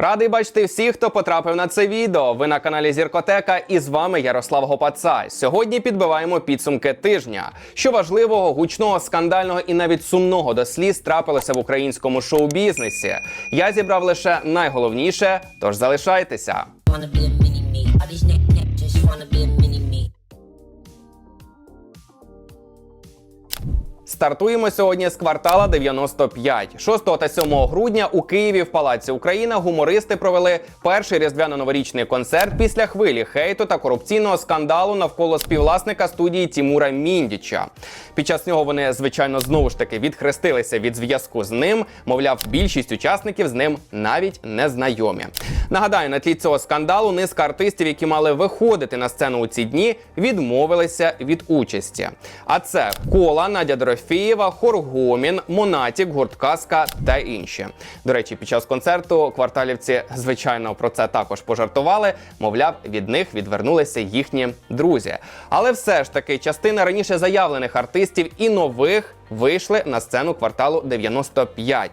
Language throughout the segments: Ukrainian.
Радий бачити всіх, хто потрапив на це відео. Ви на каналі Зіркотека, і з вами Ярослав Гопаца. Сьогодні підбиваємо підсумки тижня. Що важливого, гучного, скандального і навіть сумного до сліз трапилося в українському шоу-бізнесі. Я зібрав лише найголовніше, тож залишайтеся. Стартуємо сьогодні з квартала 95. 6 та 7 грудня у Києві в Палаці Україна гумористи провели перший різдвяно-новорічний концерт після хвилі хейту та корупційного скандалу навколо співвласника студії Тімура Міндіча. Під час нього вони, звичайно, знову ж таки відхрестилися від зв'язку з ним. Мовляв, більшість учасників з ним навіть не знайомі. Нагадаю, на тлі цього скандалу низка артистів, які мали виходити на сцену у ці дні, відмовилися від участі. А це кола, Надя Дорофієва, Хоргомін, Монатік, Гуртказка та інші. До речі, під час концерту кварталівці, звичайно, про це також пожартували. Мовляв, від них відвернулися їхні друзі. Але все ж таки, частина раніше заявлених артистів і нових вийшли на сцену кварталу 95.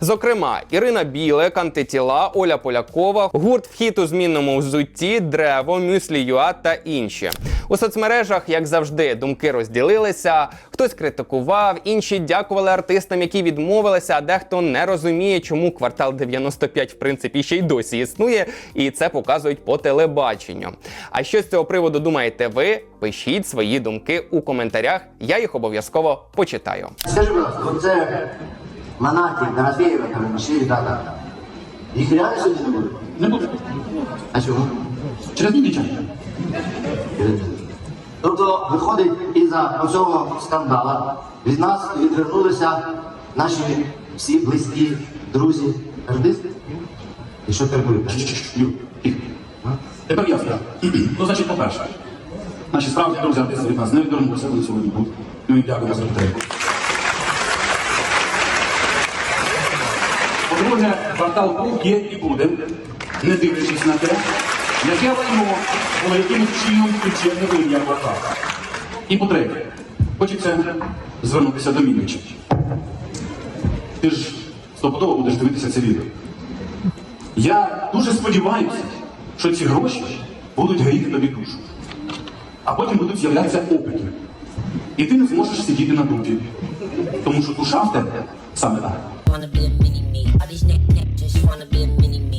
Зокрема, Ірина Білик, антитіла, Оля Полякова, гурт вхід у змінному взутті, Древо, Мюслі Юа та інші. У соцмережах, як завжди, думки розділилися. Хтось критикував, інші дякували артистам, які відмовилися, а дехто не розуміє, чому квартал 95 в принципі ще й досі існує, і це показують по телебаченню. А що з цього приводу думаєте ви? Пишіть свої думки у коментарях. Я їх обов'язково почитаю. Скажи, будь ласка, оце Манатік, Дорофєєва, там, ще ребята. Їх реально сьогодні не буде? Не буде. А чому? Через мій Тобто, виходить, із-за цього скандала від нас відвернулися наші всі близькі друзі, артисти. І що тепер буде? Тепер я скажу. Ну, значить, по-перше, наші справжні друзі артисти від нас не відвернулися, вони сьогодні тут. Ми їм дякуємо за підтримку. По-друге, квартал був, є і буде, не дивлячись на те, яке лайно було якимось чином в ім'я квартал. І по-третє, хочеться звернутися до Міннича. Ти ж стопудово будеш дивитися це відео. Я дуже сподіваюся, що ці гроші будуть гріти тобі душу. А потім будуть з'являтися опити. І ти не зможеш сидіти на дупі. Тому що душа в тебе саме так.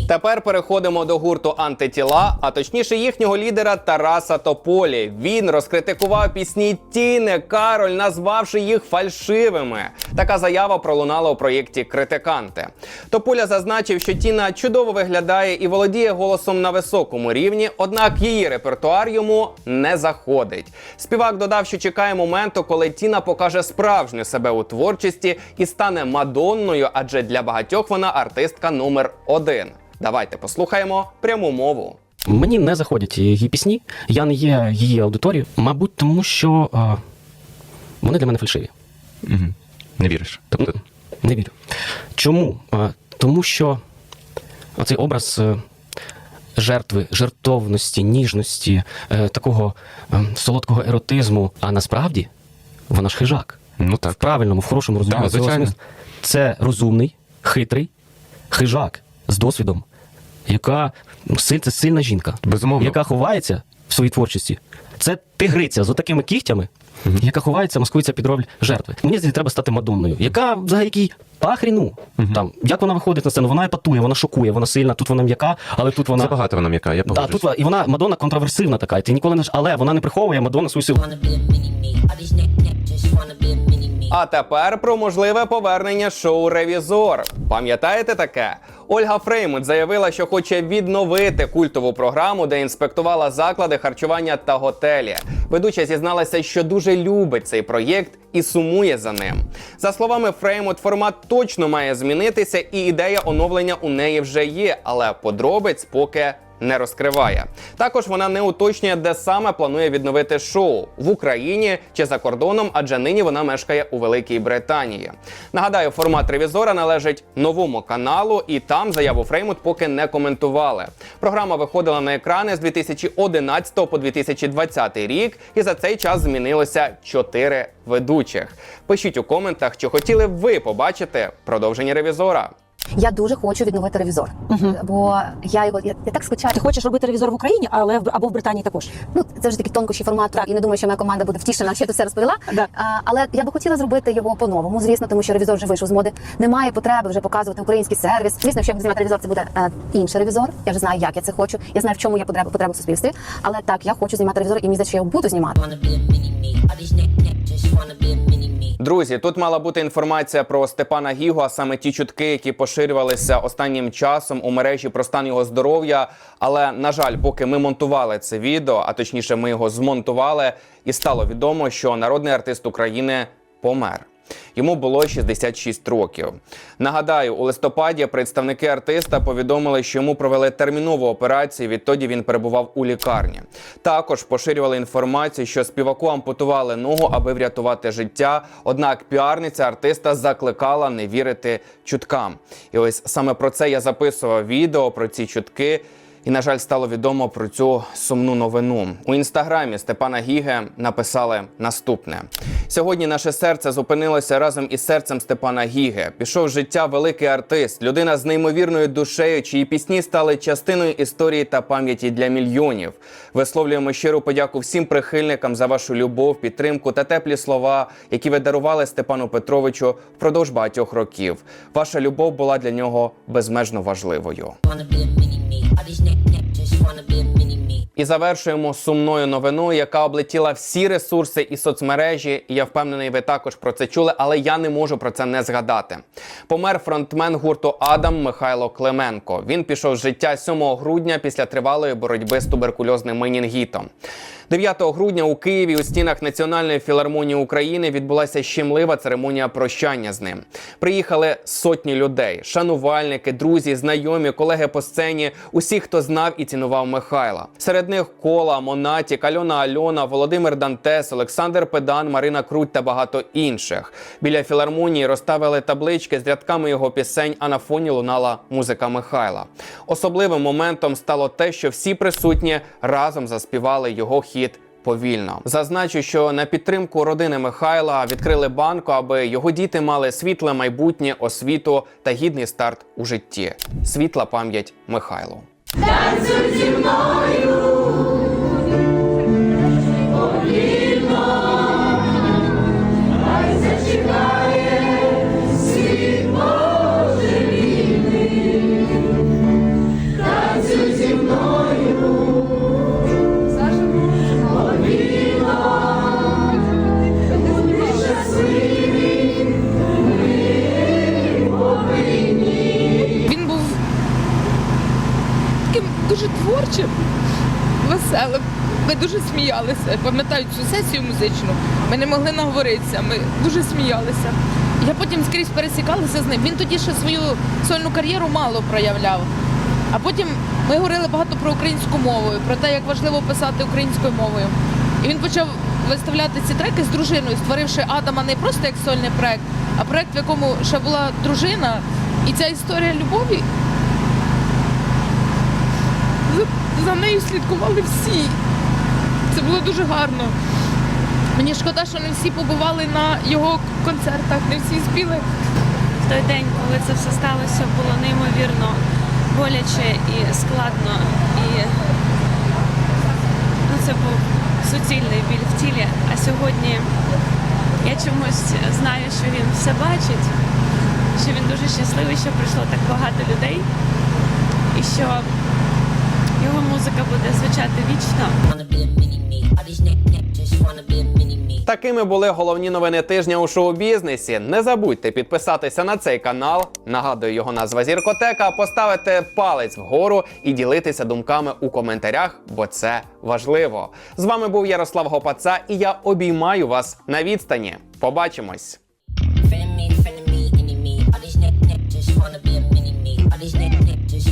Тепер переходимо до гурту антитіла, а точніше їхнього лідера Тараса Тополі. Він розкритикував пісні Тіни Кароль, назвавши їх фальшивими. Така заява пролунала у проєкті Критиканти. Тополя зазначив, що Тіна чудово виглядає і володіє голосом на високому рівні, однак її репертуар йому не заходить. Співак додав, що чекає моменту, коли Тіна покаже справжню себе у творчості і стане Мадонною, адже для багатьох вона артистка номер один. Давайте послухаємо пряму мову. Мені не заходять її пісні, я не є її аудиторією, мабуть, тому що а, вони для мене фальшиві. Угу. Не віриш. Тобто, Не вірю. Чому? А, тому що оцей образ е, жертви, жертовності, ніжності, е, такого е, солодкого еротизму, а насправді вона ж хижак. ну так. В правильному, в хорошому розумінні. Смислу. Це розумний, хитрий хижак з досвідом, яка це сильна жінка, Безумовно. яка ховається в своїй творчості. Це тигриця з отакими кігтями, яка ховається, маскується під роль жертви. Мені здається, треба стати Мадонною, яка взагалі який пахріну. Там, як вона виходить на сцену, вона епатує, вона шокує, вона сильна, тут вона м'яка, але тут вона. Забагато вона м'яка, я Да, тут і вона Мадонна контроверсивна така. І ти ніколи не ж, але вона не приховує Мадонна свою силу. А тепер про можливе повернення шоу Ревізор. Пам'ятаєте таке? Ольга Фреймут заявила, що хоче відновити культову програму, де інспектувала заклади харчування та готелі. Ведуча зізналася, що дуже любить цей проєкт і сумує за ним. За словами Фреймут, формат точно має змінитися, і ідея оновлення у неї вже є, але подробиць поки не розкриває. Також вона не уточнює, де саме планує відновити шоу в Україні чи за кордоном, адже нині вона мешкає у Великій Британії. Нагадаю, формат ревізора належить новому каналу, і там заяву Фреймут поки не коментували. Програма виходила на екрани з 2011 по 2020 рік, і за цей час змінилося чотири ведучих. Пишіть у коментах, чи хотіли ви побачити продовження ревізора. Я дуже хочу відновити ревізор, бо я його я, я так скучаю. Ти хочеш робити ревізор в Україні, але в- або в Британії також. Ну це вже такі тонкощі формату, і не думаю, що моя команда буде втішена, що я тут все розповіла. Да. А, але я би хотіла зробити його по-новому, звісно, тому що ревізор вже вийшов з моди. Немає потреби вже показувати український сервіс. Звісно, якщо я буду знімати ревізор, це буде е, інший ревізор. Я вже знаю, як я це хочу. Я знаю, в чому є потреба потреба в суспільстві. Але так, я хочу знімати ревізор, і мені здається, що я буду знімати. Друзі, тут мала бути інформація про Степана Гігу, а саме ті чутки, які поширювалися останнім часом у мережі про стан його здоров'я. Але на жаль, поки ми монтували це відео, а точніше, ми його змонтували, і стало відомо, що народний артист України помер. Йому було 66 років. Нагадаю, у листопаді представники артиста повідомили, що йому провели термінову операцію. Відтоді він перебував у лікарні. Також поширювали інформацію, що співаку ампутували ногу, аби врятувати життя. Однак піарниця артиста закликала не вірити чуткам. І ось саме про це я записував відео про ці чутки. І, на жаль, стало відомо про цю сумну новину. У інстаграмі Степана Гіге написали наступне: сьогодні наше серце зупинилося разом із серцем Степана Гіге. Пішов з життя великий артист, людина з неймовірною душею, чиї пісні стали частиною історії та пам'яті для мільйонів. Висловлюємо щиру подяку всім прихильникам за вашу любов, підтримку та теплі слова, які ви дарували Степану Петровичу впродовж багатьох років. Ваша любов була для нього безмежно важливою. І завершуємо сумною новиною, яка облетіла всі ресурси і соцмережі. І я впевнений, ви також про це чули, але я не можу про це не згадати. Помер фронтмен гурту Адам Михайло Клименко. Він пішов з життя 7 грудня після тривалої боротьби з туберкульозним менінгітом. 9 грудня у Києві у стінах Національної філармонії України відбулася щемлива церемонія прощання з ним. Приїхали сотні людей, шанувальники, друзі, знайомі, колеги по сцені, усі, хто знав і цінував Михайла. Серед них Кола, Монатік, Альона Альона, Володимир Дантес, Олександр Педан, Марина Круть та багато інших. Біля філармонії розставили таблички з рядками його пісень, а на фоні лунала музика Михайла. Особливим моментом стало те, що всі присутні разом заспівали його хіт повільно. Зазначу, що на підтримку родини Михайла відкрили банку, аби його діти мали світле майбутнє, освіту та гідний старт у житті. Світла пам'ять Михайлу. Він Ми дуже сміялися. Пам'ятаю цю сесію музичну. Ми не могли наговоритися, ми дуже сміялися. Я потім скрізь пересікалася з ним. Він тоді ще свою сольну кар'єру мало проявляв. А потім ми говорили багато про українську мову, про те, як важливо писати українською мовою. І він почав виставляти ці треки з дружиною, створивши Адама не просто як сольний проект, а проект, в якому ще була дружина. І ця історія любові за, нею слідкували всі. Це було дуже гарно. Мені шкода, що не всі побували на його концертах, не всі спіли. В той день, коли це все сталося, було неймовірно боляче і складно. І ну, це був суцільний біль в тілі. А сьогодні я чомусь знаю, що він все бачить, що він дуже щасливий, що прийшло так багато людей, і що його музика буде звучати вічно. Такими були головні новини тижня у шоу-бізнесі. Не забудьте підписатися на цей канал. Нагадую, його назва Зіркотека. Поставити палець вгору і ділитися думками у коментарях, бо це важливо. З вами був Ярослав Гопаца, і я обіймаю вас на відстані. Побачимось!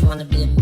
Wanna be a